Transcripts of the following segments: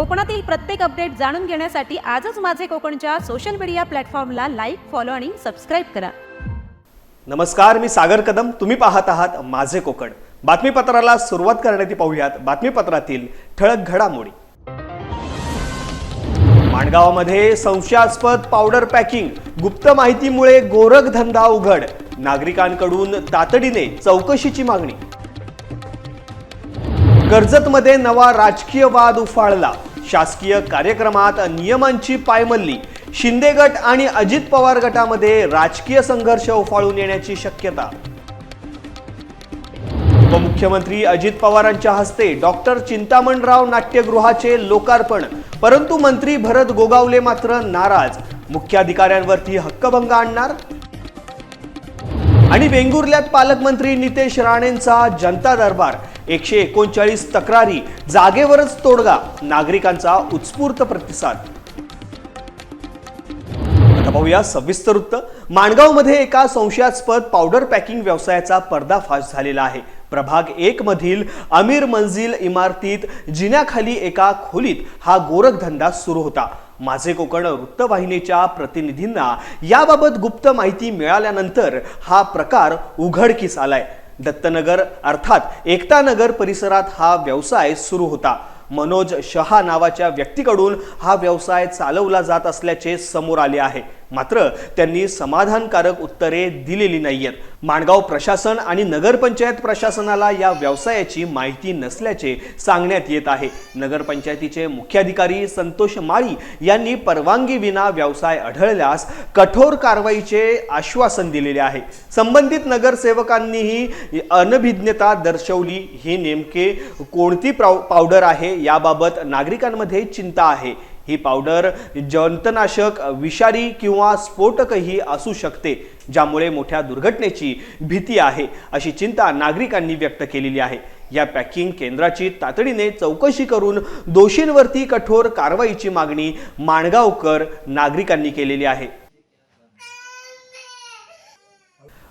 कोकणातील प्रत्येक अपडेट जाणून घेण्यासाठी आजच माझे कोकणच्या सोशल मीडिया प्लॅटफॉर्मला लाईक फॉलो आणि सबस्क्राईब करा. नमस्कार मी सागर कदम. तुम्ही पाहत आहात माझे कोकण. बातमीपत्राला सुरुवात करण्यात पाहूयात बातमीपत्रातील ठळक घडामोडी. माणगावामध्ये संशयास्पद पावडर पॅकिंग गुप्त माहितीमुळे गोरखधंदा उघड. नागरिकांकडून तातडीने चौकशीची मागणी. कर्जतमध्ये नवा राजकीय वाद उफाळला. शासकीय कार्यक्रमात नियमांची पायमल्ली. शिंदे गट आणि अजित पवार गटामध्ये राजकीय संघर्ष उफाळून येण्याची शक्यता. उपमुख्यमंत्री अजित पवारांच्या हस्ते डॉक्टर चिंतामणराव नाट्यगृहाचे लोकार्पण. परंतु मंत्री भरत गोगावले मात्र नाराज. मुख्याधिकाऱ्यांवरती हक्कभंग आणणार? आणि वेंगुर्ल्यात पालकमंत्री नितेश राणेंचा जनता दरबार. एकशे एकोणचाळीस तक्रारी जागेवरच तोडगा. नागरिकांचा उत्स्फूर्त प्रतिसाद. आता पाहूया सविस्तर वृत्त. माणगावमध्ये एका संशयास्पद पावडर पॅकिंग व्यवसायाचा पर्दाफाश झालेला आहे. प्रभाग एक मधील अमीर मंजिल इमारतीत जिन्याखाली एका खोलीत हा गोरखधंदा सुरू होता. माझे कोकण वृत्तवाहिनीच्या प्रतिनिधींना याबाबत गुप्त माहिती मिळाल्यानंतर हा प्रकार उघडकीस आलाय. दत्तनगर अर्थात एकतानगर परिसरात हा व्यवसाय सुरू होता. मनोज शहा नावाच्या व्यक्तीकडून हा व्यवसाय चालवला जात असल्याचे समोर आले आहे. मात्र त्यांनी समाधानकारक उत्तरे दिलेली नाहीयेत. माणगाव प्रशासन आणि नगरपंचायत प्रशासनाला या व्यवसायाची माहिती नसल्याचे सांगण्यात येत आहे. नगरपंचायतीचे मुख्याधिकारी संतोष माळी यांनी परवानगी विना व्यवसाय आढळल्यास कठोर कारवाईचे आश्वासन दिलेले आहे. संबंधित नगरसेवकांनीही अनभिज्ञता दर्शवली. ही नेमके कोणती पावडर आहे? याबाबत नागरिकांमध्ये चिंता आहे. ही पावडर जंतनाशक विषारी किंवा स्फोटकही असू शकते ज्यामुळे मोठ्या दुर्घटनेची भीती आहे अशी चिंता नागरिकांनी व्यक्त केलेली आहे. या पॅकिंग केंद्राची तातडीने चौकशी करून दोषींवरती कठोर कारवाईची मागणी माणगावकर नागरिकांनी केलेली आहे.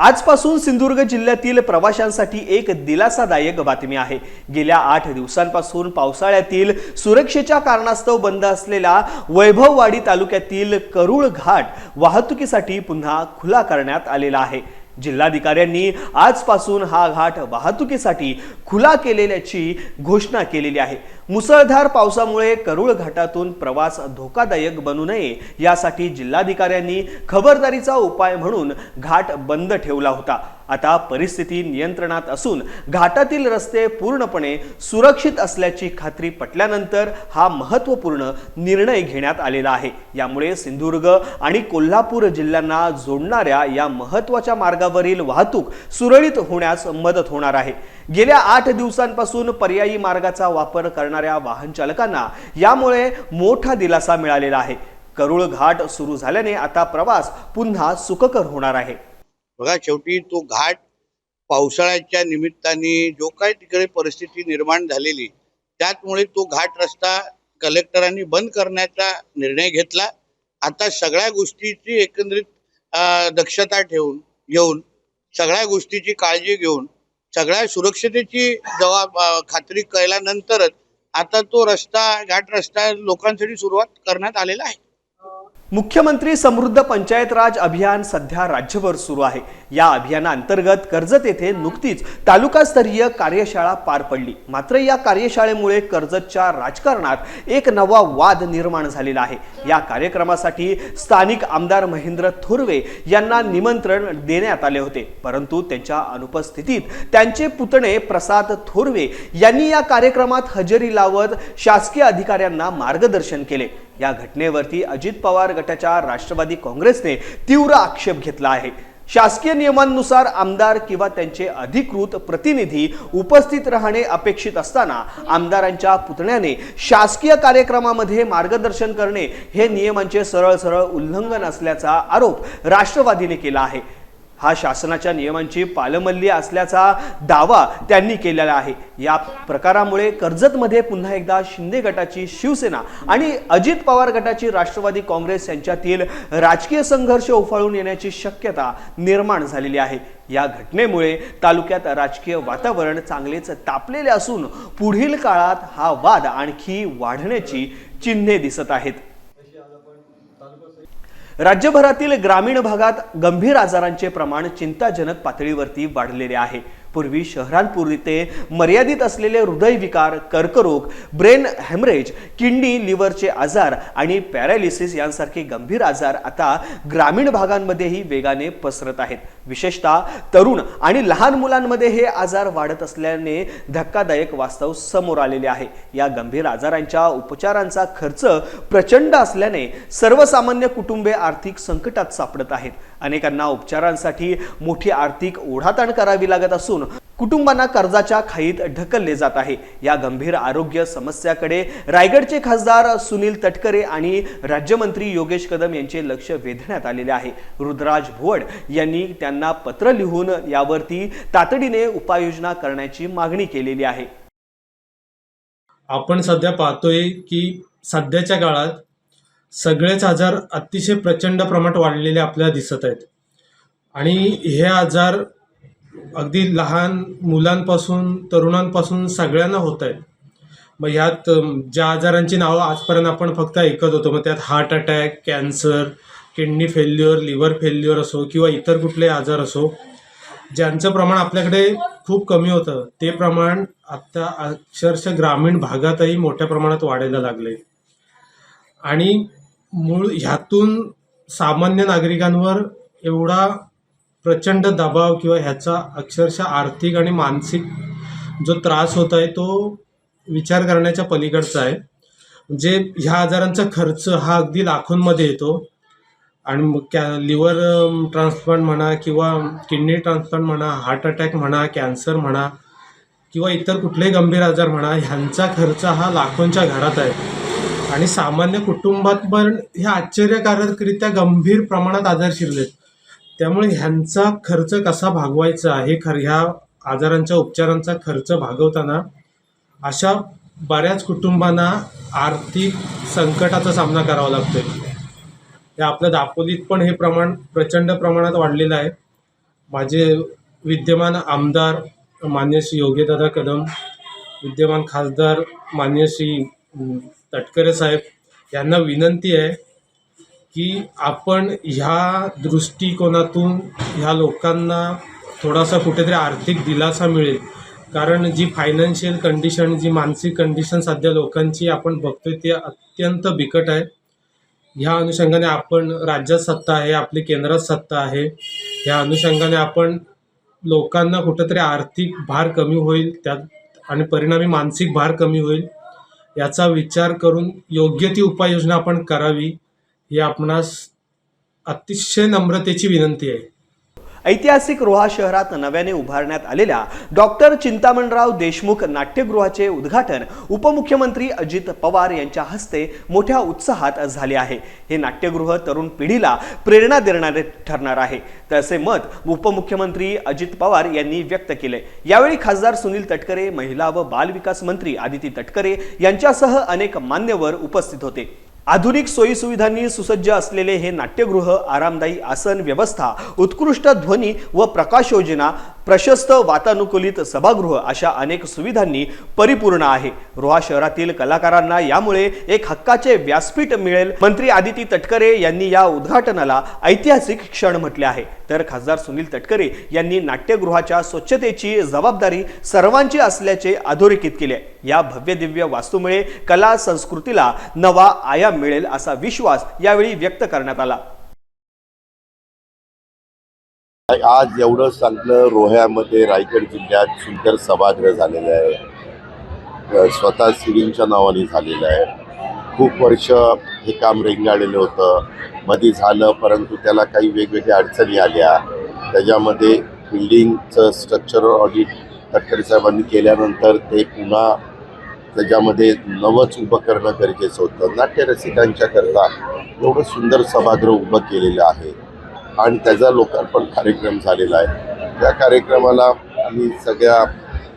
आजपासून सिंधुदुर्ग जिल्ह्यातील प्रवाशांसाठी एक दिलासादायक बातमी आहे. गेल्या आठ दिवसांपासून पावसाळ्यातील सुरक्षेच्या कारणास्तव बंद असलेला वैभववाडी तालुक्यातील करुळ घाट वाहतुकीसाठी पुन्हा खुला करण्यात आलेला आहे. जिल्हाधिकाऱ्यांनी आजपासून हा घाट वाहतुकीसाठी खुला केलेल्याची घोषणा केलेली आहे. मुसळधार पावसामुळे करुळ घाटातून प्रवास धोकादायक बनू नये यासाठी जिल्हाधिकाऱ्यांनी खबरदारीचा उपाय म्हणून घाट बंद ठेवला होता. आता परिस्थिती नियंत्रणात असून घाटातील रस्ते पूर्णपणे सुरक्षित असल्याची खात्री पटल्यानंतर हा महत्त्वपूर्ण निर्णय घेण्यात आलेला आहे. यामुळे सिंधुदुर्ग आणि कोल्हापूर जिल्ह्यांना जोडणाऱ्या या महत्त्वाच्या मार्गावरील वाहतूक सुरळीत होण्यास मदत होणार आहे. गेल्या आठ दिवसांपासून पर्यायी मार्गाचा वापर करणाऱ्या वाहन चालकांना यामुळे मोठा दिलासा मिळालेला आहे. करुळ घाट सुरू झाल्याने आता प्रवास पुन्हा सुखकर होणार आहे. बघा शेवटी तो घाट पावसाळ्याच्या निमित्ताने जो काही तिकडे परिस्थिती निर्माण झालेली त्याचमुळे तो घाट रस्ता कलेक्टरांनी बंद करण्याचा निर्णय घेतला. आता सगळ्या गोष्टीची एकंदरीत दक्षता ठेवून घेऊन सगळ्या गोष्टीची काळजी घेऊन सगळ्या सुरक्षतेची जबाब खात्री केल्यानंतरच आता तो रस्ता घाट रस्ता लोकांसाठी सुरुवात करण्यात आलेला आहे. मुख्यमंत्री समृद्ध पंचायत राज अभियान सध्या राज्यभर सुरू आहे. या अभियानाअंतर्गत कर्जत येथे नुकतीच तालुकास्तरीय कार्यशाळा पार पडली. मात्र या कार्यशाळेमुळे कर्जतच्या राजकारणात एक नवा वाद निर्माण झालेला आहे. या कार्यक्रमासाठी स्थानिक आमदार महेंद्र थोरवे यांना निमंत्रण देण्यात आले होते. परंतु त्यांच्या अनुपस्थितीत त्यांचे पुतणे प्रसाद थोरवे यांनी या कार्यक्रमात हजेरी लावत शासकीय अधिकाऱ्यांना मार्गदर्शन केले. या घटनेवरती अजित पवार गटाच्या राष्ट्रवादी काँग्रेसने तीव्र आक्षेप घेतला आहे. शासकीय नियमांनुसार आमदार किंवा त्यांचे अधिकृत प्रतिनिधी उपस्थित राहणे अपेक्षित असताना आमदारांच्या पुतण्याने शासकीय कार्यक्रमामध्ये मार्गदर्शन करणे हे नियमांचे सरळ सरळ उल्लंघन असल्याचा आरोप राष्ट्रवादीने केला आहे. हा शासनाच्या नियमांची पालमल्ली असल्याचा दावा त्यांनी केलेला आहे. या प्रकारामुळे कर्जतमध्ये पुन्हा एकदा शिंदे गटाची शिवसेना आणि अजित पवार गटाची राष्ट्रवादी काँग्रेस यांच्यातील राजकीय संघर्ष उफाळून येण्याची शक्यता निर्माण झालेली आहे. या घटनेमुळे तालुक्यात राजकीय वातावरण चांगलेच तापलेले असून पुढील काळात हा वाद आणखी वाढण्याची चिन्हे दिसत आहेत. राज्यभरातील ग्रामीण भागात गंभीर आजारांचे प्रमाण चिंताजनक पातळीवरती वाढलेले आहे. पूर्वी शहरांपुरते मर्यादित असलेले हृदयविकार कर्करोग ब्रेन हॅमरेज किडनी लिव्हरचे आजार आणि पॅरालिसिस यांसारखे गंभीर आजार आता ग्रामीण भागांमध्येही वेगाने पसरत आहेत. विशेषतः तरुण आणि लहान मुलांमध्ये हे आजार वाढत असल्याने धक्कादायक वास्तव समोर आलेले आहे. या गंभीर आजारांच्या उपचारांचा खर्च प्रचंड असल्याने सर्वसामान्य कुटुंबे आर्थिक संकटात सापडत आहेत. अनेकांना उपचारांसाठी मोठी आर्थिक ओढाताण करावी लागत असून कुटुंबांना कर्जाच्या खाईत ढकलले जात आहे. या गंभीर आरोग्य समस्याकडे रायगडचे खासदार सुनील तटकरे आणि राज्यमंत्री योगेश कदम यांचे लक्ष वेधण्यात आलेले आहे. रुद्राज भुवड यांनी त्यांना पत्र लिहून यावरती तातडीने उपाययोजना करण्याची मागणी केलेली आहे. आपण सध्या पाहतोय की सध्याच्या काळात सगळेच आजार अतिशय प्रचंड प्रमाणात वाढलेले आपल्याला दिसत आहेत. आणि हे आजार अगदी लहान मुलांपासून तरुणांपासून सगळ्यांना होत आहेत. मग ह्यात ज्या आजारांची नावं आजपर्यंत आपण फक्त ऐकत होतो मग त्यात heart attack cancer kidney failure liver failure असो किंवा इतर कुठलेही आजार असो ज्यांचं प्रमाण आपल्याकडे खूप कमी होतं ते प्रमाण आता अक्षरशः ग्रामीण भागातही मोठ्या प्रमाणात वाढायला लागले आणि मूळ ह्यातून सामान्य नागरिकांवर एवढा प्रचंड दबाव किंवा ह्याचा अक्षरशः आर्थिक आणि मानसिक जो त्रास होत आहे तो विचार करण्याच्या पलीकडचा आहे. म्हणजे ह्या आजारांचा खर्च हा अगदी लाखोंमध्ये येतो आणि मग कॅ लिव्हर ट्रान्सप्लांट म्हणा किंवा किडनी ट्रान्सप्लांट म्हणा हार्ट अटॅक म्हणा कॅन्सर म्हणा किंवा इतर कुठलेही गंभीर आजार म्हणा ह्यांचा खर्च हा लाखोंच्या घरात आहे. आणि सामान्य कुटुंबात पण हे आश्चर्यकारकरित्या गंभीर प्रमाणात आजार शिरलेत. त्यामुळे ह्यांचा खर्च कसा भागवायचा? हे खर ह्या आजारांच्या उपचारांचा खर्च भागवताना अशा बऱ्याच कुटुंबांना आर्थिक संकटाचा सामना करावा लागतोय. हे आपल्या दापोलीत पण हे प्रमाण प्रचंड प्रमाणात वाढलेलं आहे. माझे विद्यमान आमदार मान्य श्री कदम विद्यमान खासदार मान्य श्री तटकरे साहेब यांना विनंती आहे की आपण ह्या दृष्टिकोनातून ह्या लोकांना थोडासा कुठेतरी आर्थिक दिलासा मिळेल. कारण जी फायनान्शियल कंडिशन जी मानसिक कंडिशन सध्या लोकांची आपण बघतोय ती अत्यंत बिकट आहे. ह्या अनुषंगाने आपण राज्यात सत्ता आहे आपली केंद्रात सत्ता आहे. ह्या अनुषंगाने आपण लोकांना कुठंतरी आर्थिक भार कमी होईल त्यात आणि परिणामी मानसिक भार कमी होईल. याचा विचार करून योग्य ती उपाययोजना आपण करावी ही आपणास अतिशय नम्रतेची विनंती आहे. ऐतिहासिक रोहा शहरात नव्याने उभारण्यात आलेल्या डॉक्टर चिंतामणराव देशमुख नाट्यगृहाचे उद्घाटन उपमुख्यमंत्री अजित पवार यांच्या हस्ते मोठ्या उत्साहात झाले आहे. हे नाट्यगृह तरुण पिढीला प्रेरणा देणारे ठरणार आहे. तसे मत उपमुख्यमंत्री अजित पवार यांनी व्यक्त केले. यावेळी खासदार सुनील तटकरे महिला व बालविकास मंत्री आदिती तटकरे यांच्यासह अनेक मान्यवर उपस्थित होते. आधुनिक सोयीसुविधांनी सुसज्ज असलेले हे नाट्यगृह आरामदायी आसन व्यवस्था उत्कृष्ट ध्वनी व प्रकाश योजना प्रशस्त वातानुकूलित सभागृह अशा अनेक सुविधांनी परिपूर्ण आहे. रोहा शहरातील कलाकारांना यामुळे एक हक्काचे व्यासपीठ मिळेल. मंत्री आदिती तटकरे यांनी या उद्घाटनाला ऐतिहासिक क्षण म्हटले आहे. तर खासदार सुनील तटकरे यांनी नाट्यगृहाच्या स्वच्छतेची जबाबदारी सर्वांची असल्याचे अधोरेखित केले. या भव्य दिव्य वास्तूमुळे कला संस्कृतीला नवा आयाम मिळेल असा विश्वास यावेळी व्यक्त करण्यात आला. आज एवढं चांगलं रोह्यामध्ये रायगड जिल्ह्यात सुंदर सभागृह झालेलं आहे. स्वतः सिडींच्या नावाने झालेलं आहे. खूप वर्ष हे काम रेंगाळलेलं होतं. मध्ये झालं परंतु त्याला काही वेगवेगळ्या अडचणी आल्या. त्याच्यामध्ये बिल्डिंगचं स्ट्रक्चरल ऑडिट तटकरे साहेबांनी केल्यानंतर ते पुन्हा त्याच्यामध्ये नवंच उभं करणं गरजेचं होतं. नाट्यरसिकांच्या करता एवढं सुंदर सभागृह उभं केलेलं आहे. आणि त्याचा लोकार्पण कार्यक्रम झालेला आहे. त्या कार्यक्रमाला आम्ही सगळ्या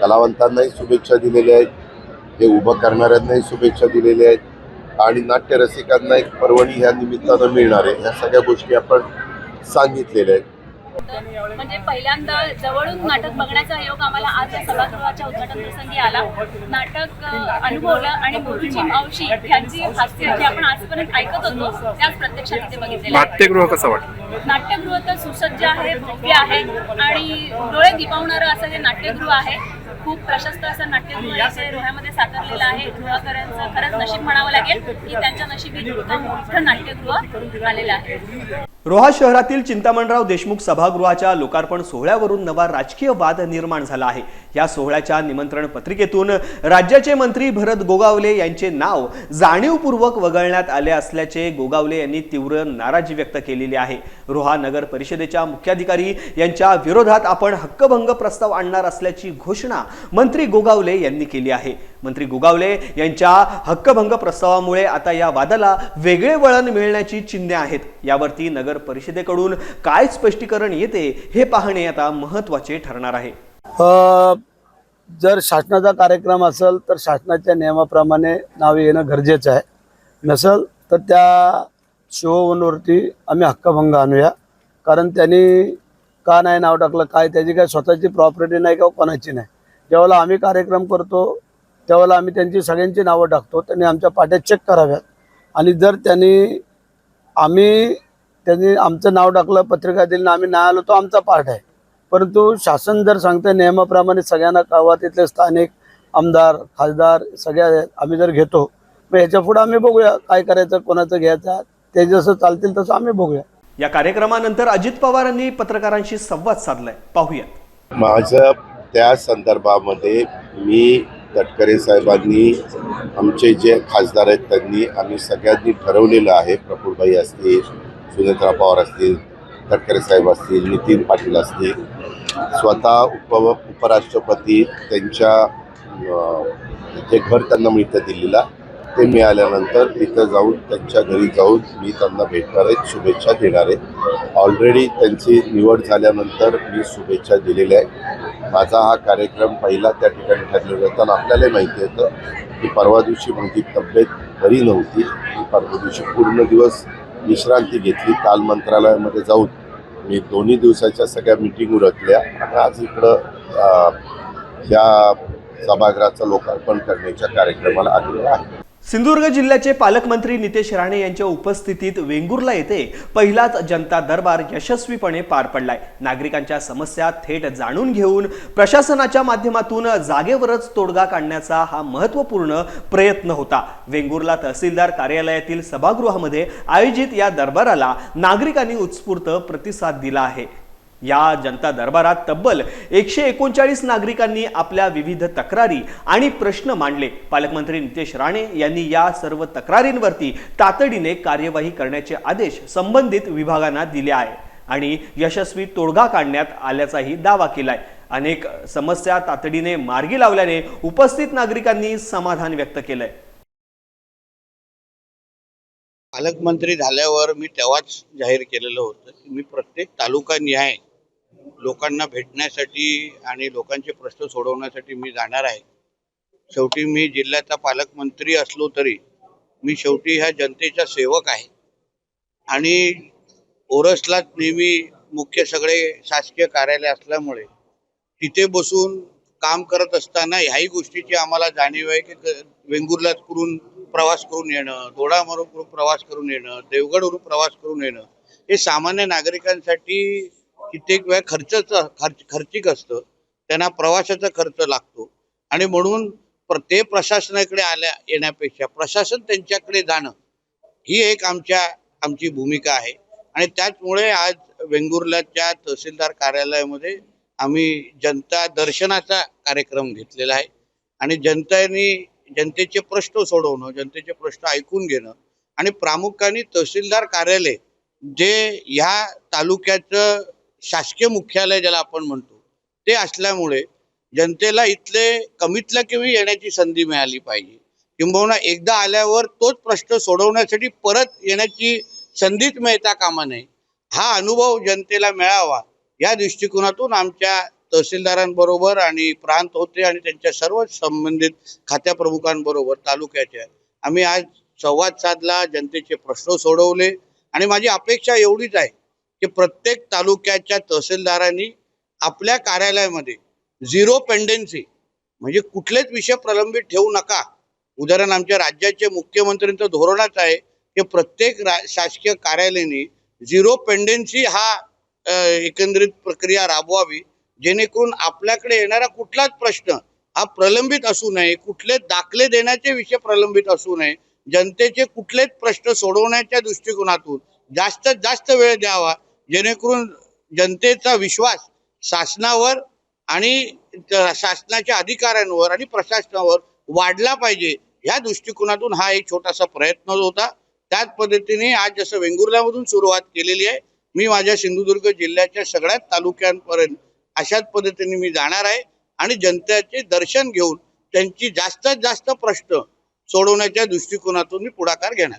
कलावंतांनाही शुभेच्छा दिलेल्या आहेत. हे उभं करणाऱ्यांनाही शुभेच्छा दिलेल्या आहेत. आणि नाट्यरसिकांना एक पर्वणी ह्या निमित्तानं मिळणार आहे. ह्या सगळ्या गोष्टी आपण सांगितलेल्या आहेत. म्हणजे पहिल्यांदा जवळून नाटक बघण्याचा योग आम्हाला आज या सभागृहाच्या उद्घाटन प्रसंगी आला. नाटक अनुभवलं आणि गुरुजी मावशी यांची हास्य जे आपण आजपर्यंत ऐकत होतो त्याच प्रत्यक्षात इथे बघितलेलं आहे. नाट्यगृह कसं वाटतं नाट्यगृह तर सुसज्ज आहे भव्य आहे आणि डोळे दिपावणारं असं हे नाट्यगृह आहे. खूप प्रशस्त असं नाट्यगृह इथे रोह्यामध्ये साकारलेलं आहे. रोहाकरांचं खरंच नशीब म्हणावं लागेल की त्यांच्या नशिबी मोठं नाट्यगृह आलेलं आहे. रोहा शहरातील चिंतामणराव देशमुख सभागृहाच्या लोकार्पण सोहळ्यावरून नवा राजकीय वाद निर्माण झाला आहे. या सोहळ्याच्या निमंत्रण पत्रिकेतून राज्याचे मंत्री भरत गोगावले यांचे नाव जाणीवपूर्वक वगळण्यात आले असल्याचे गोगावले यांनी तीव्र नाराजी व्यक्त केलेली आहे. रोहा नगर परिषदेच्या मुख्याधिकारी यांच्या विरोधात आपण हक्कभंग प्रस्ताव आणणार असल्याची घोषणा मंत्री गोगावले यांनी केली आहे. मंत्री गोगावले यांच्या हक्कभंग प्रस्तावामुळे आता या वादाला वेगळे वळण मिळण्याची चिन्हे आहेत. यावरती नगर परिषदेकडून काय स्पष्टीकरण येते हे पाहणे आता महत्त्वाचे ठरणार आहे. जर शासनाचा कार्यक्रम असेल तर शासनाच्या नियमाप्रमाणे नाव येणं गरजेचं आहे. नसेल तर त्या शिववनवरती आम्ही हक्कभंग आणूया. कारण त्यांनी का नाही नाव टाकलं काय त्याची काय स्वतःची प्रॉपर्टी नाही किंवा कोणाची नाही. ज्यावेळेला आम्ही कार्यक्रम करतो त्यावेळेला आम्ही त्यांची सगळ्यांची नावं टाकतो त्यांनी आमच्या पाट्या चेक कराव्यात. आणि जर त्यांनी आम्ही त्यांनी आमचं नाव टाकलं पत्रिका दिली आम्ही नाही आलो तो आमचा पार्ट आहे. परंतु शासन जर सांगते नियमाप्रमाणे सगळ्यांना कळवा तिथले स्थानिक आमदार खासदार सगळ्या आम्ही जर घेतो मग ह्याच्या पुढे आम्ही बघूया काय करायचं कोणाचं घ्यायचं ते जसं चालतील तसं आम्ही बघूया. या कार्यक्रमानंतर अजित पवारांनी पत्रकारांशी संवाद साधलाय. पाहूयात. माझं त्या संदर्भामध्ये मी तटकरे साहेबांनी आमचे जे खासदार आहेत त्यांनी आम्ही सगळ्यांनी ठरवलेलं आहे प्रफुलबाई असतील सुनेत्रा पवार असतील तटकरे साहेब असतील नितीन पाटील असतील. स्वतः उप उपराष्ट्रपती त्यांच्या जे घर त्यांना मिळतं दिल्लीला ते मिळाल्यानंतर तिथं जाऊन त्यांच्या घरी जाऊन मी त्यांना भेटणार आहे शुभेच्छा देणार आहे. ऑलरेडी त्यांची निवड झाल्यानंतर मी शुभेच्छा दिलेल्या आहे माझा हा कार्यक्रम पहिला त्या ठिकाणी ठरलेला होता आणि आपल्यालाही माहिती होतं की परवा दिवशी माझी तब्येत बरी नव्हती. परवा दिवशी पूर्ण दिवस विश्रांती घेतली. काल मंत्रालयामध्ये जाऊन मी दोन्ही दिवसाच्या सगळ्या मिटिंग उरकल्या आणि आज इकडं या सभागृहाचं लोकार्पण करण्याच्या कार्यक्रमाला आलेलो आहे. सिंधुदुर्ग जिल्ह्याचे पालकमंत्री नितेश राणे यांच्या उपस्थितीत वेंगुर्ला येथे पहिलाच जनता दरबार यशस्वीपणे पार पडलाय. नागरिकांच्या समस्या थेट जाणून घेऊन प्रशासनाच्या माध्यमातून जागेवरच तोडगा काढण्याचा हा महत्त्वपूर्ण प्रयत्न होता. वेंगुर्ला तहसीलदार कार्यालयातील सभागृहामध्ये आयोजित या दरबाराला नागरिकांनी उत्स्फूर्त प्रतिसाद दिला आहे. या जनता दरबारात तब्बल एकशे एकोणचाळीस नागरिकांनी आपल्या विविध तक्रारी आणि प्रश्न मांडले. पालकमंत्री नितेश राणे यांनी या सर्व तक्रारींवरती तातडीने कार्यवाही करण्याचे आदेश संबंधित विभागांना दिले आहे आणि यशस्वी तोडगा काढण्यात आल्याचाही दावा केलाय. अनेक समस्या तातडीने मार्गी लावल्याने उपस्थित नागरिकांनी समाधान व्यक्त केलंय. पालकमंत्री झाल्यावर मी तेव्हाच जाहीर केलेलं होतं की मी प्रत्येक तालुका न्याय लोकांना भेटण्यासाठी आणि लोकांचे प्रश्न सोडवण्यासाठी मी जाणार आहे. शेवटी मी जिल्ह्याचा पालकमंत्री असलो तरी मी शेवटी ह्या जनतेचा सेवक आहे. आणि ओरसलाच नेहमी मुख्य सगळे शासकीय कार्यालय असल्यामुळे तिथे बसून काम करत असताना ह्याही गोष्टीची आम्हाला जाणीव आहे की क- वेंगुर्ल्यात करून प्रवास करून येणं दोडामरून प्रवास करून येणं देवगडवरून प्रवास करून येणं हे सामान्य नागरिकांसाठी कित्येक वेळा खर्चाचा खर्च खर्चिक असतं. त्यांना प्रवासाचा खर्च लागतो. आणि म्हणून प्र- ते प्रशासनाकडे आल्या येण्यापेक्षा प्रशासन त्यांच्याकडे जाणं ही एक आमच्या आमची भूमिका आहे. आणि त्याचमुळे आज वेंगुर्ल्याच्या तहसीलदार कार्यालयामध्ये आम्ही जनता दर्शनाचा कार्यक्रम घेतलेला आहे. आणि जनतेने जनतेचे प्रश्न सोडवणं जनतेचे प्रश्न ऐकून घेणं आणि प्रामुख्याने तहसीलदार कार्यालय जे ह्या तालुक्याचं शासकीय मुख्यालय ज्याला आपण म्हणतो ते असल्यामुळे जनतेला इथले कमीतल्या कमी येण्याची संधी मिळाली पाहिजे. किंबहुना एकदा आल्यावर तोच प्रश्न सोडवण्यासाठी परत येण्याची संधीच मिळता कामा नये. हा अनुभव जनतेला मिळावा या दृष्टिकोनातून आमच्या तहसीलदारांबरोबर आणि प्रांत होते आणि त्यांच्या सर्व संबंधित खात्या प्रमुखांबरोबर तालुक्याच्या आम्ही आज संवाद साधला जनतेचे प्रश्न सोडवले आणि माझी अपेक्षा एवढीच आहे. की प्रत्येक तालुक्याच्या तहसीलदारांनी आपल्या कार्यालयामध्ये झिरो पेंडेन्सी म्हणजे कुठलेच विषय प्रलंबित ठेवू नका. उदाहरण आमच्या राज्याचे मुख्यमंत्र्यांचं धोरणच आहे की प्रत्येक रा शासकीय कार्यालयाने झिरो पेंडेन्सी हा एकंदरीत प्रक्रिया राबवावी जेणेकरून आपल्याकडे येणारा कुठलाच प्रश्न हा प्रलंबित असू नये कुठले दाखले देण्याचे विषय प्रलंबित असू नये जनतेचे कुठलेच प्रश्न सोडवण्याच्या दृष्टिकोनातून जास्तीत जास्त वेळ द्यावा जेणेकरून जनतेचा विश्वास शासनावर आणि शासनाच्या अधिकाऱ्यांवर आणि प्रशासनावर वाढला पाहिजे ह्या दृष्टिकोनातून हा एक छोटासा प्रयत्न होता. त्याच पद्धतीने आज जसं वेंगुर्ल्यामधून सुरुवात केलेली आहे मी माझ्या सिंधुदुर्ग जिल्ह्याच्या सगळ्याच तालुक्यांपर्यंत अशाच पद्धतीने मी जाणार आहे आणि जनतेचे दर्शन घेऊन त्यांची जास्तीत जास्त प्रश्न सोडवण्याच्या दृष्टिकोनातून मी पुढाकार घेणार